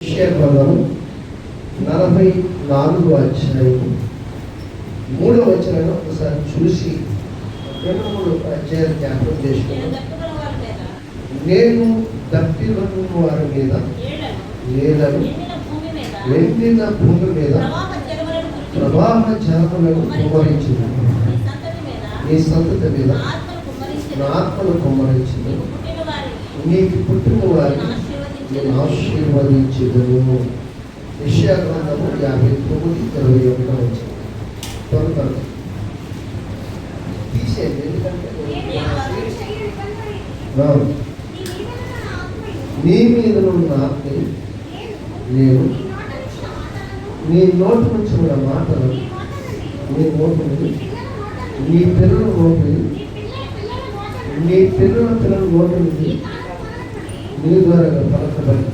యెషయా నలభై నాలుగు అధ్యాయం మూడో వచనం ఒకసారి చూసి మూడు అధ్యాయాలు జ్ఞాపకం చేసుకున్నాను నేను దప్పిన వారి మీద ఏళ్ళను, నేలను ఎండిన భూమి మీద భూమి మీద ప్రవాహ జలములను కురిపించు. ప్రవాహ నీ సంతతి మీద నా ఆత్మను కుమ్మరించింది నీకు పుట్టిన వారిని నేను. ఆశీర్వదించదును. యెషయా గ్రంథము యాభై తొమ్మిది ఇరవై ఒకటో వచ్చింది త్వరగా తీసేయండి ఎందుకంటే నీ మీద ఉన్న ఆత్మని నేను నీ నోటి నుంచి ఉన్న మాటలు నీ నోటి నుండి నీ పిల్లల నోటి నీ పిల్లల పిల్లల నోటి నీ ద్వారా పలకబడి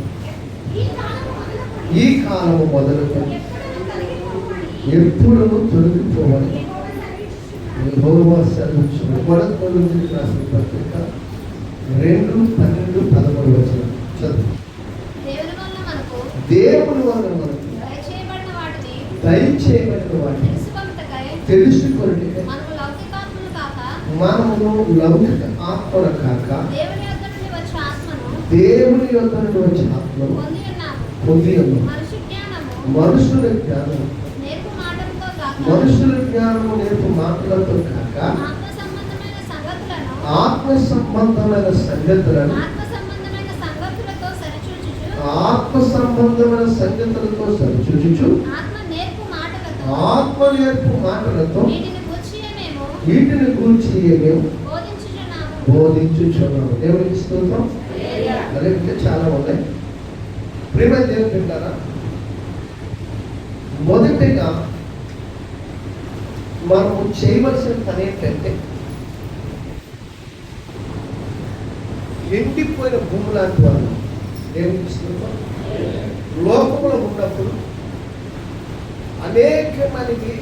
ఈ కాలము మొదలుకొని ఎప్పుడు తొలగిపోవాలి. యెహోవా సెలవిచ్చును. మొదటి కొరింథీయులకు రాసిన పత్రిక రెండు పన్నెండు పదమూడు వచ్చిన చదువు. దేవుని వల్ల మనకు దయచేయబడిన వాటిని తెలుసుకొని లౌకికాత్మలు కాక మనము లౌకిక ఆత్మల కాక దేవుని యొద్ద నుండి వచ్చే ఆత్మను దేవుని యొక్క నుండి వచ్చే ఆత్మను పొంది మనుషుల జ్ఞానం మనుషుల జ్ఞానము నేర్పు మాటలతో కాక ఆత్మ సంబంధమైన సంగతులను ఆత్మ సంబంధమైన ఆత్మ సంగతులతో సరిచూచుచు ఆత్మ ఆత్మ నేర్పు మాటలతో ఆత్మ వీటిని గుర్చి మేము బోధించుచున్నాము. బోధించుచున్నాము. దేవునికి స్తోత్రం. అదే ఇంకా చాలా ఉన్నాయి. ప్రేమ దేవుని పెట్టారా మొదటిగా మనం చేయవలసిన పని ఏంటంటే ఎండిపోయిన భూమి లాంటి వాళ్ళు దేవునికి స్తోత్రం లోకంలో ఉన్నప్పుడు అనేకమైనవి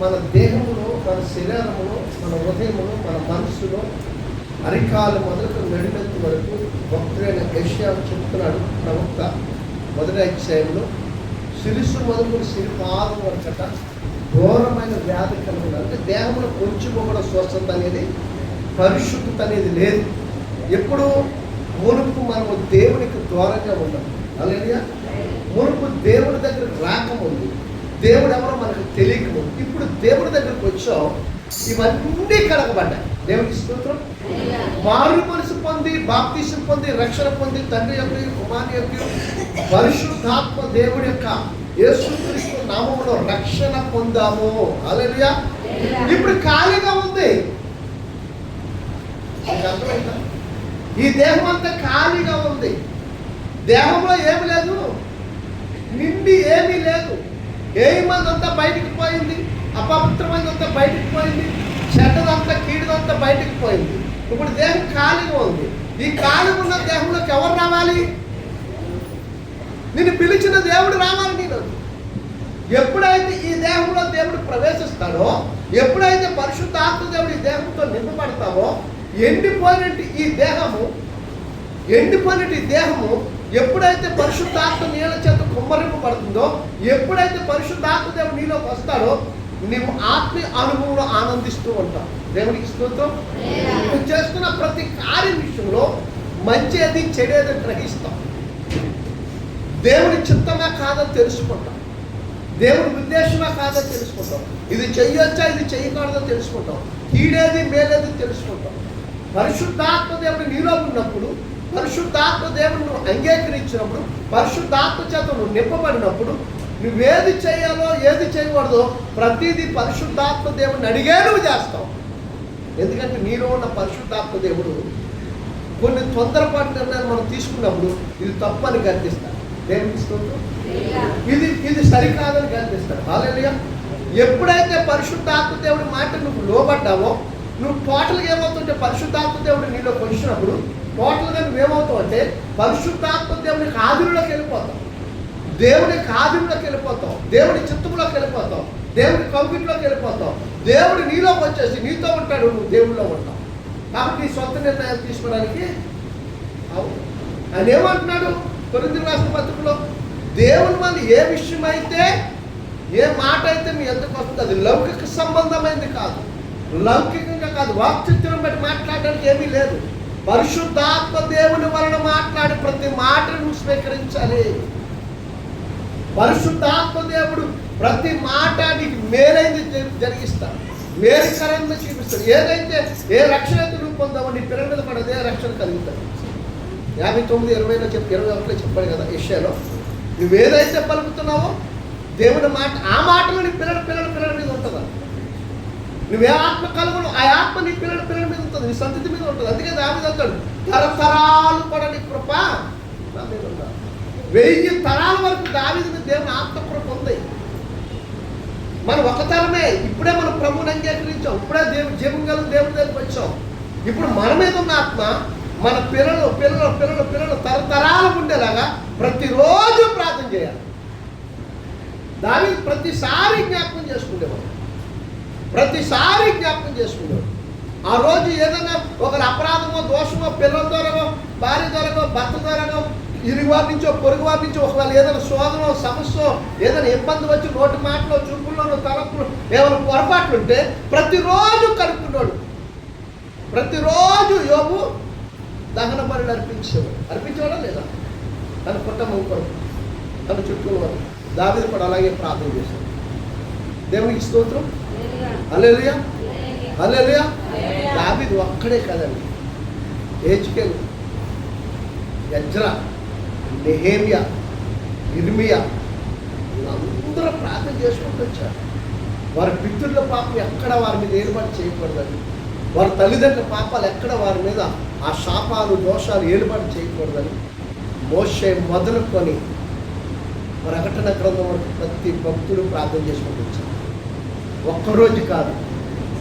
మన దేహంలో మన శరీరంలో మన హృదయంలో మన మనస్సులో అరికాలు మొదలుకు నడిమెత్తు వరకు భక్తుడైన ఏషియా చెప్తున్నాడు ప్రవక్త మొదటి అధ్యాయంలో శిరుసు మొదలుకొని సిరిపాదం వరకట ఘోరమైన వ్యాధి కలుగుతుంది అంటే దేహంలో కొంచెం కూడా స్వస్థత అనేది పరిశుద్ధత అనేది లేదు. ఎప్పుడు మునుపు మనము దేవునికి దూరంగా ఉన్నాం అలాగే మునుపు దేవుడి దగ్గర రాకముందు దేవుడు ఎవరో మనకు తెలియకముందు ఇప్పుడు దేవుడి దగ్గరకు వచ్చాం ఇవన్నీ కడగబడ్డాయి దేవునికి స్తోత్రం. మారు మనసు పొంది బాప్తీసం పొంది రక్షణ పొంది తండ్రి యొక్క కుమారి యొక్క పరిశుద్ధాత్మ దేవుడి యొక్క యేసుక్రీస్తు నామంలో రక్షణ పొందాము. అలలియా ఇప్పుడు ఖాళీగా ఉంది. అర్థమైందా? ఈ దేహం అంతా ఖాళీగా ఉంది. దేహంలో ఏమి లేదు. నిండి ఏమీ లేదు. ఏమందంతా బయటికి పోయింది? అపవిత్రమైనంతా బయటికి పోయింది? చెడ్డదంతా కీడుదంతా బయటికి పోయింది. ఇప్పుడు దేహం ఖాళీగా ఉంది. ఈ ఖాళీ ఉన్న దేహంలోకి ఎవరు రావాలి? నిన్ను పిలిచిన దేవుడు రావాలి నేను ఎప్పుడైతే ఈ దేహంలో దేవుడు ప్రవేశిస్తాడో ఎప్పుడైతే పరిశుద్ధాత్మ దేవుడు ఈ దేహంతో నింపబడతావో ఎండిపోయినట్టు ఈ దేహము ఎండిపోయినట్టు ఈ దేహము ఎప్పుడైతే పరిశుద్ధాత్మ నీళ్ళ చేత కుమ్మరింపబడుతుందో ఎప్పుడైతే పరిశుద్ధాత్మ దేవుడు నీలోకి వస్తాడో నీవు ఆత్మీయ అనుభవంలో ఆనందిస్తూ ఉంటావు. దేవునికి స్తోత్రం. నువ్వు చేస్తున్న ప్రతి కార్యం విషయంలో మంచి అది చెడేది గ్రహిస్తాం దేవుని చిత్తమా కాదో తెలుసుకుంటాం దేవుని ఉద్దేశమా కాదో తెలుసుకుంటాం ఇది చెయ్యొచ్చా ఇది చెయ్యకూడదో తెలుసుకుంటాం కీడేది మేలేది తెలుసుకుంటాం పరిశుద్ధాత్మ దేవుడు నీలో ఉన్నప్పుడు పరిశుద్ధాత్మ దేవుడు నువ్వు అంగీకరించినప్పుడు పరిశుద్ధాత్మ చేత నువ్వు నింపబడినప్పుడు నువ్వేది చేయాలో ఏది చేయకూడదో ప్రతిదీ పరిశుద్ధాత్మ దేవుడిని అడిగే నువ్వు చేస్తావు. ఎందుకంటే నీలో ఉన్న పరిశుద్ధాత్మ దేవుడు కొన్ని తొందరపాటు నిర్ణయాలు మనం తీసుకున్నప్పుడు ఇది తప్పని గర్తిస్తాడు దేవునికి ఇది ఇది సరికాదని కనిపిస్తాడు హాలేలుగా ఎప్పుడైతే పరిశుద్ధాత్మ దేవుడి మాట నువ్వు లోబడ్డావో నువ్వు టోటల్గా ఏమవుతుంటే పరిశుద్ధాత్మ దేవుడు నీలో వచ్చినప్పుడు టోటల్గా నువ్వేమవుతావు అంటే పరిశుద్ధాత్మ దేవుడికి ఆదురులోకి వెళ్ళిపోతావు. దేవుని ఆదిలోకి వెళ్ళిపోతావు. దేవుని చిత్తంలోకి వెళ్ళిపోతావు. దేవుని కంప్యూటర్లోకి వెళ్ళిపోతావు. దేవుడు నీలోకి వచ్చేసి నీతో ఉంటాడు నువ్వు దేవుడిలో ఉంటావు. కాబట్టి నీ సొంత నిర్ణయాలు తీసుకోవడానికి అవును ఆయన ఏమంటున్నాడు? కొరింది రాష్ట్ర పత్రికలో దేవుని మంది ఏ విషయం అయితే ఏ మాట అయితే మీ ఎందుకు వస్తుంది అది లౌకిక సంబంధమైనది కాదు. లౌకికంగా కాదు. వాక్చిత్రం బట్టి మాట్లాడడానికి ఏమీ లేదు. పరిశుద్ధాత్మ దేవుని వలన మాట్లాడి ప్రతి మాటను స్వీకరించాలి. పరిశుద్ధాత్మ దేవుడు ప్రతి మాట నీకు మేలైంది జరిగిస్తాడు. మేలుకరంగా చూపిస్తాడు. ఏదైతే ఏ రక్షణ అయితే నువ్వు పొందావో నీ పిల్లల మీద పడదు రక్షణ కలుగుతాడు యాభై తొమ్మిది ఇరవైలో చెప్పి ఇరవై ఒకటిలో చెప్పాడు కదా ఏషియాలో నువ్వు ఏదైతే పలుకుతున్నావో దేవుడి మాట ఆ మాటలో నీ పిల్లల పిల్లల పిల్లల మీద ఉంటుందా? నువ్వే ఆత్మ కలుగును ఆ ఆత్మ నీ పిల్లల పిల్లల మీద ఉంటుంది? నీ సంతతి మీద ఉంటుంది? అందుకే దాని అంటాడు తరతరాలు కూడా నీ కృప వెయ్యి తరాల వరకు దావిది మీద దేవుని ఆత్మ ఉంది. మనం ఒక తరమే ఇప్పుడే మనం ప్రభువుని అంగీకరించాం ఇప్పుడే దేవుడు జీవం గల దేవుని దగ్గరికి వచ్చాం. ఇప్పుడు మన మీద ఉన్న ఆత్మ మన పిల్లలు పిల్లలు పిల్లలు పిల్లలు తరతరాలకు ఉండేలాగా ప్రతిరోజు ప్రార్థన చేయాలి. దాని ప్రతిసారి జ్ఞాపకం చేసుకునేవాడు. ప్రతిసారి జ్ఞాపకం చేసుకునేవాడు. ఆ రోజు ఏదైనా ఒకరు అపరాధమో దోషమో పిల్లల ద్వారానో భార్య ద్వారానో భర్త ద్వారానో ఇరుగు వారి నుంచో పొరుగు వారి నుంచో ఒకవేళ ఏదైనా శోధనో సమస్య ఏదైనా ఇబ్బంది వచ్చి నోటి మాటలో చూపుల్లోనో తలపులు ఏమైనా పొరపాట్లు ఉంటే ప్రతిరోజు కడుక్కున్నాడు. ప్రతిరోజు యోగు దహన బలులు అర్పించేవాడు. అర్పించేవాడా లేదా? తన కుటుంబం కొరకు తన చుట్టూ వారు దావిది కూడా అలాగే ప్రార్థన చేశాడు. దేవునికి స్తోత్రం. అల్లెలుయా అల్లెలుయా దావిది ఒక్కడే కదండి. ఏచుకెలు యజ్రా. నెహేమియా ఇర్మియా వీళ్ళందరూ ప్రార్థన చేసుకుంటూ వచ్చారు. వారి పితృల పాపం ఎక్కడ వారి మీద ఏర్పాటు చేయకూడదని వారి తల్లిదండ్రుల పాపాలు ఎక్కడ వారి మీద ఆ శాపాలు దోషాలు ఏర్పాటు చేయకూడదని మోసే మొదలుకొని ప్రకటన గ్రంథం వరకు ప్రతి భక్తుడు ప్రార్థన చేసుకుంటూ వచ్చారు. ఒక్కరోజు కాదు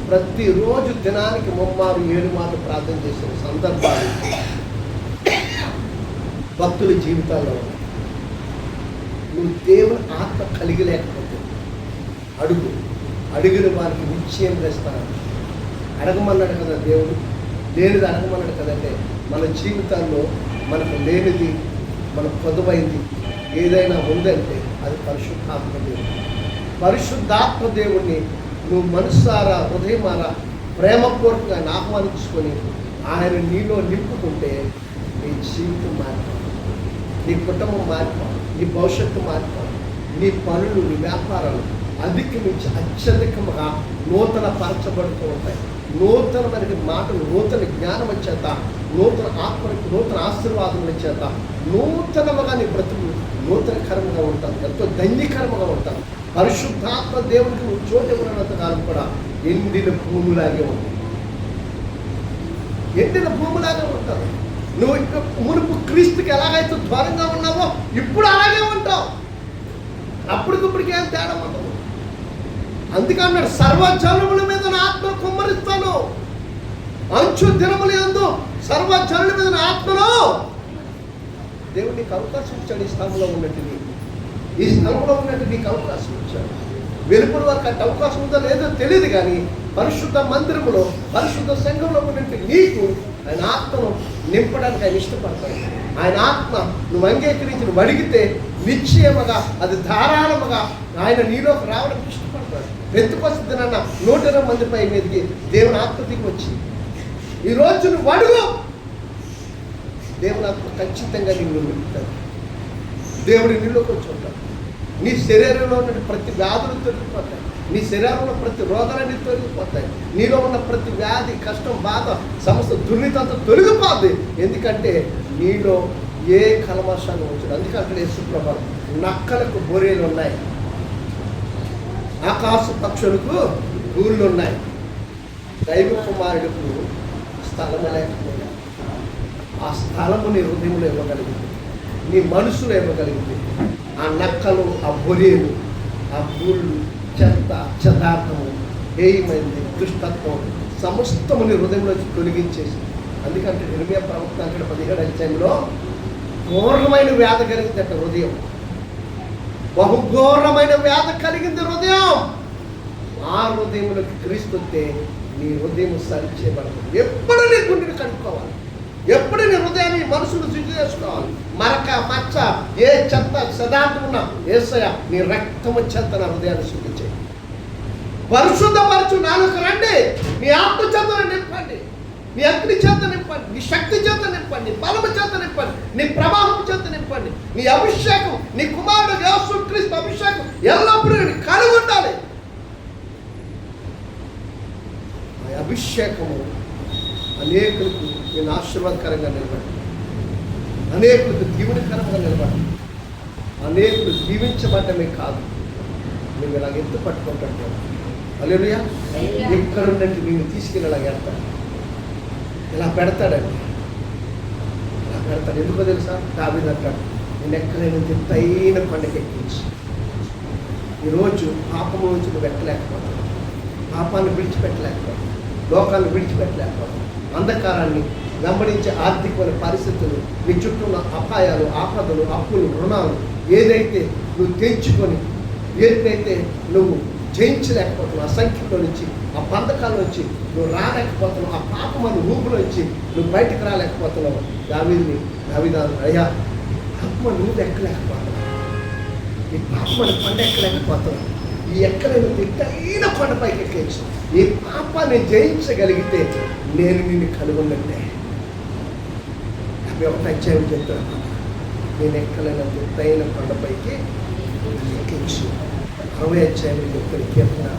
ప్రతిరోజు దినానికి ముమ్మారు ఏడు మాటలు ప్రార్థన చేసిన సందర్భాలు భక్తుల జీవితాల్లో నువ్వు దేవుని ఆత్మ కలిగి లేకపోతే అడుగు. అడిగిన వారికి నిశ్చయం చేస్తాను. అడగమన్నాడు కదా దేవుడు? లేనిది అడగమన్నాడు కదంటే మన జీవితాల్లో మనకు లేనిది మన పొదువైంది ఏదైనా ఉందంటే అది పరిశుద్ధాత్మ దేవుడు. పరిశుద్ధాత్మ దేవుణ్ణి నువ్వు మనస్సారా హృదయమారా ప్రేమపూర్వకంగా ఆహ్వానించుకొని ఆయన నీలో నింపుకుంటే నీ జీవితం మారిపోవాలి నీ కుటుంబం మారిపోవాలి నీ భవిష్యత్తు మారిపోవాలి నీ పనులు నీ వ్యాపారాలు అధికమించి అత్యధికంగా నూతన పరచబడుతూ ఉంటాయి. నూతన మనకి మాటలు నూతన జ్ఞానం చేత నూతన ఆత్మకు నూతన ఆశీర్వాదముల చేత నూతనముగా నీ బ్రతుకు నూతనకరంగా ఉంటాను ఎంతో ధన్యకరముగా ఉంటాను పరిశుద్ధాత్మ దేవుడికి నువ్వు చోటు ఇవ్వనంత కాలం కూడా ఎండిన భూమిలాగే ఉంటుంది ఎండిన భూమిలాగే ఉంటుంది నువ్వు ఇక మునుపు క్రీస్తుకి ఎలాగైతే దూరంగా ఉన్నావో ఇప్పుడు అలాగే ఉంటావు. అప్పటికిప్పటికి ఏం తేడా ఉండదు. అందుకే అన్నాడు సర్వజనుల మీద నా ఆత్మ కుమ్మరిస్తాను. అంచు దినములు ఎందు సర్వజనుల మీద నా ఆత్మను దేవుడు నీకు అవకాశం ఇచ్చాడు ఈ స్థలంలో ఉన్నట్టు నీకు ఈ స్థలంలో ఉన్నట్టు నీకు అవకాశం ఇచ్చాడు. వెలుపల వరకు అంటే అవకాశం ఉందో లేదో తెలియదు కానీ పరిశుద్ధ మందిరంలో పరిశుద్ధ సంఘంలో ఉన్నట్టు నీకు ఆయన ఆత్మను నింపడానికి ఆయన ఇష్టపడతాడు. ఆయన ఆత్మ నువ్వు అంగీకరించి నువ్వు అడిగితే నిశ్చయముగా అది ధారాళముగా ఆయన నీలోకి రావడానికి ఇష్టపడతాడు. ఎత్తుకొస్తుంది నాన్న నూట ఇరవై మంది పై మీదకి దేవుని ఆత్మ దిగి వచ్చింది ఈ రోజు నువ్వు అడుగు. దేవుని ఆత్మ ఖచ్చితంగా నిన్ను నింపుతాడు దేవుడి నీలోకి వచ్చి ఉంటాడు. నీ శరీరంలో ఉన్న ప్రతి వ్యాధులు తొలగిపోతాయి. నీ శరీరంలో ప్రతి రోగాలన్నీ తొలగిపోతాయి. నీలో ఉన్న ప్రతి వ్యాధి కష్టం బాధ సమస్త దుర్నీతంతా తొలగిపోద్ది. ఎందుకంటే నీలో ఏ కలమర్షాన్ని ఉంచడు అందుకే అక్కడ యేసుప్రభు నక్కలకు బొరేలు ఉన్నాయి. ఆకాశ పక్షులకు గూళ్ళు ఉన్నాయి. దైవ కుమారుడికి స్థలము లేకపోయినా ఆ స్థలము నీ హృదయంలో ఇవ్వగలిగింది. నీ మనసులో ఇవ్వగలిగింది. ఆ నక్కలు ఆ బొరేలు ఆ గూళ్ళు చెత్త చెదార్థము హేయమైంది దుష్టత్వం సమస్తము నీ హృదయంలో తొలగించేసి. అందుకంటే నిర్మయ ప్రవక్త అంటే పదిహేడు అధ్యాయంలో ఘోరమైన వ్యాధ కలిగింది అంటే హృదయం. బహుఘోరమైన వ్యాధ కలిగింది హృదయం. ఆ హృదయంలోకి క్రీస్తుంటే నీ హృదయం సరిచేయబడదు ఎప్పుడు నీ గుండెని కనుక్కోవాలి ఎప్పుడు నీ హృదయాన్ని మనసును శుద్ధి చేసుకోవాలి? మరక మచ్చ ఏ చెత్త సదార్థం ఉన్నా ఏసయ నీ రక్తము చెత్త నా హృదయాన్ని శుద్ధి పరిశుద్ధపరచు నాలుగు రండి. మీ ఆత్మ చేత నింపండి. నీ అగ్ని చేత నింపండి. నీ శక్తి చేత నింపండి. బలము చేత నింపండి. నీ ప్రవాహం చేత నింపండి. నీ అభిషేకం నీ కుమారుడు యేసు క్రీస్తు అభిషేకం ఎల్లప్పుడూ కలిగి ఉండాలి. అభిషేకము అనేకులకు నేను ఆశీర్వాదకరంగా నిలబడి అనేకులకు దీవునికరంగా నిలబడి అనేకులు దీవించబడ్డమే కాదు. మేము ఇలా ఎత్తు పట్టుకుంటాం అలేలుయా ఇక్కడ ఉన్నట్టు నేను తీసుకెళ్ళి ఇలా ఇలా పెడతాడండి. ఇలా పెడతాడు. ఎందుకో తెలుసా? దావిది అంటాడు నేను ఎక్కడైనా ఎత్తైన పండుగ ఎక్కించి. ఈరోజు పాపము నుంచి నువ్వు ఎక్కలేకపోతావు. పాపాన్ని విడిచిపెట్టలేకపోతావు. లోకాన్ని విడిచిపెట్టలేకపోతావు. అంధకారాన్ని వెంబడించే ఆర్థికమైన పరిస్థితులు నీ చుట్టూ ఉన్న అపాయాలు ఆపదలు అప్పులు రుణాలు ఏదైతే నువ్వు తెంచుకొని ఏదైతే నువ్వు జయించలేకపోతున్నావు ఆ సంఖ్యలో నుంచి ఆ బంధకాల నుంచి నువ్వు రాలేకపోతున్నావు ఆ పాపమైన ఊపులో నుంచి నువ్వు బయటకు రాలేకపోతున్నావు. దావిదిని దావిదాను అయ్యా ఆత్మ నువ్వు ఎక్కలేకపోతున్నావు. ఈ పాపమని కొండ ఎక్కలేకపోతున్నావు. ఈ ఎక్కలేని తిట్టైన కొండపైకి ఎక్కించు ఈ పాపాన్ని జయించగలిగితే నేను నిన్ను కనుగొన్నట్టే. అవి ఒకటి అధ్యాయం చెప్తాను నేను ఎక్కలేని తిట్టైన కొండపైకి ఎక్కించు అరవై అధ్యాయం చెప్తాను కీర్తన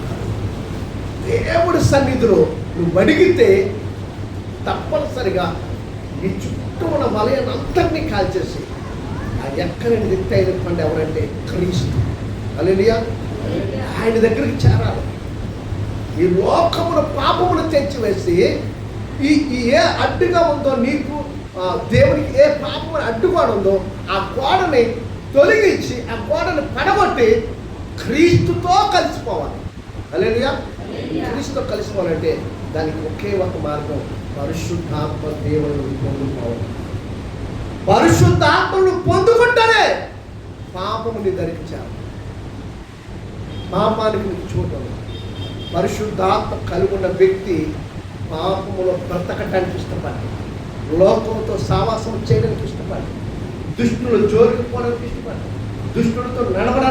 దేవుడి సన్నిధిలో నువ్వు అడిగితే తప్పనిసరిగా నీ చుట్టూ ఉన్న వలయాన్ని అంతటినీ కాల్చేసి ఆ ఎక్కలేని దిట్టైన కొండ ఎవరంటే క్రీస్తు. అలెలియా ఆయన దగ్గరికి చేరాలి. ఈ లోకమును పాపమును తెచ్చివేసి ఈ ఈ ఏ అడ్డుగా ఉందో నీకు దేవునికి ఏ పాపము అడ్డుగోడ ఉందో ఆ గోడని తొలగించి ఆ గోడని పడగొట్టి క్రీస్తుతో కలిసిపోవాలి. అలేలుయా క్రీస్తుతో కలిసిపోవాలంటే దానికి ఒకే ఒక మార్గం పరిశుద్ధాత్మ దేవుని పొందుకోవాలి పరిశుద్ధాత్మను పొందుకుంటేనే పాపము నీ ధరికి చేరాలి పాపానికి ఉంది. పరిశుద్ధాత్మ కలిగి ఉన్న వ్యక్తి పాపములో బ్రతకటానికి ఇష్టపడి లోకంతో సావాసం చేయడానికి ఇష్టపడి దుష్టులు జోలికి పోవడానికి ఇష్టపడి దుష్టులతో నడవడానికి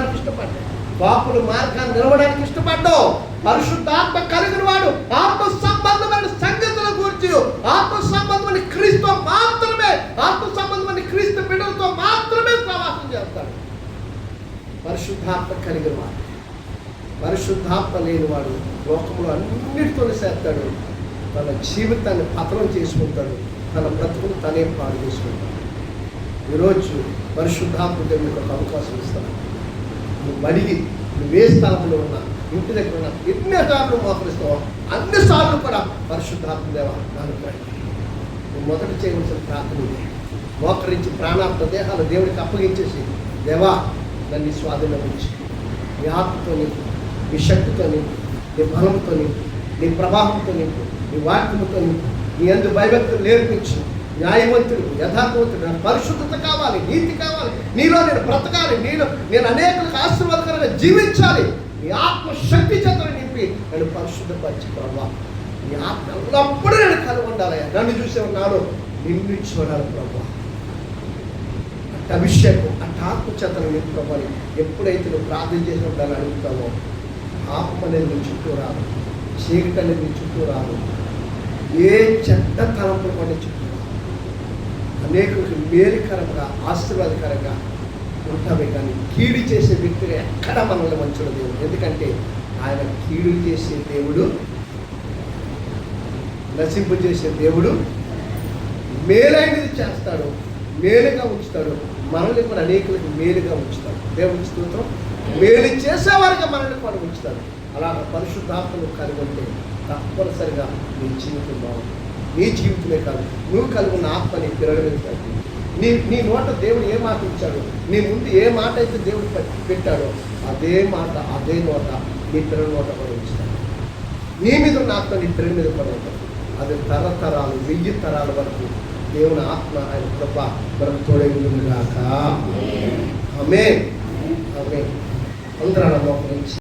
పాపుల మార్గాన్ని నిలవడానికి ఇష్టపడ్డావు పరిశుద్ధాత్మ కలిగిన వాడు ఆత్మ సంబంధమైన సంగతుల గురించి ఆత్మ సంబంధమైన క్రీస్తు మాత్రమే ఆత్మ సంబంధమైన క్రీస్తు బిడ్డలతో మాత్రమే ప్రవాసం చేస్తాడు. పరిశుద్ధాత్మ కలిగిన వాడు పరిశుద్ధాత్మ లేనివాడు లోకంలో అన్నిటితో చేస్తాడు. తన జీవితాన్ని పతనం చేసుకుంటాడు. తన బ్రతుకును తనే పాడు చేసుకుంటాడు. ఈరోజు పరిశుద్ధాత్మ దేవునికి ఒక అవకాశం ఇస్తాడు నువ్వు మరిగి నువ్వు ఏ స్థానంలో ఉన్నా ఇంటి దగ్గర ఉన్నా ఎన్ని సార్లు మోకరిస్తావో అన్ని సార్లు కూడా పరిశుద్ధాత్మ దేవ నన్ను నువ్వు మొదట చేయవలసిన ప్రార్థన మోకరించి ప్రాణాత్మ దేహాలు దేవుడికి అప్పగించేసి దేవా నన్ను స్వాధీనం ఉంచి. నీ ఆత్మతో నింపు నీ శక్తితో నింపు నీ బలంతో నింపు నీ ప్రభావంతో నింపు నీ వాక్యముతో నింపు నీ అందు భయభక్తులు నేర్పించు. న్యాయవంతుడు యథార్థవంతుడు నాకు పరిశుద్ధత కావాలి నీతి కావాలి. నీలో నేను బ్రతకాలి నేను నేను అనేకులకు ఆశీర్వాదకరంగా జీవించాలి. నీ ఆత్మశక్తి చేతను నింపి నన్ను పరిశుద్ధపరిచి ప్రభావ నీ ఆత్మ ఎల్లప్పుడూ నేను కలిగి ఉండాలి నన్ను చూసే ఉన్నాడు నిన్ను చూడాలి ప్రభావ అట్ట అభిషేకం అట్ట ఆత్మచేతను నింపుకోవాలి ఎప్పుడైతే నువ్వు ప్రార్థన చేసి ఉండాలని అడుగుతావో ఆత్మ అనేది నీ చుట్టూ రాదు చీకటి అనేది నీ చుట్టూ రాదు. ఏ చెడ్డ తలంపులు కూడా చుట్టూ అనేకులకు మేలుకరంగా ఆశీర్వాదకరంగా ఉంటామే కానీ కీడు చేసే వ్యక్తిగా ఎక్కడ మనల్ని మంచుడు దేవుడు? ఎందుకంటే ఆయన కీడు చేసే దేవుడు నశింపు చేసే దేవుడు మేలైనది చేస్తాడు మేలుగా ఉంచుతాడు మనల్ని కూడా అనేకులకు మేలుగా ఉంచుతాడు. దేవుడి స్తోత్రం. మేలు చేసేవారిగా మనల్ని కూడా ఉంచుతాడు. అలా పరిశుద్ధాత్మను కలిగి ఉంటే తప్పనిసరిగా నీ జీవితం బాగుంటుంది. నీ జీవితమే కాదు నువ్వు కలిగి ఉన్న ఆత్మని పెరగలుగుతాడు నీ నీ నోట దేవుడు ఏ మాట ఇచ్చాడు నీ ముందు ఏ మాట అయితే దేవుడు పెట్- పెట్టాడో అదే మాట అదే నోట నీ పిల్లల నోట కూడా ఉంచుతాడు. నీ మీద ఉన్న ఆత్మ నీ పిల్లల మీద ఉంటుంది అది తరతరాలు వెయ్యి తరాల వరకు దేవుని ఆత్మ ఆయన కృప మనం తోడేగాక ఆమె ఆమె అందరూ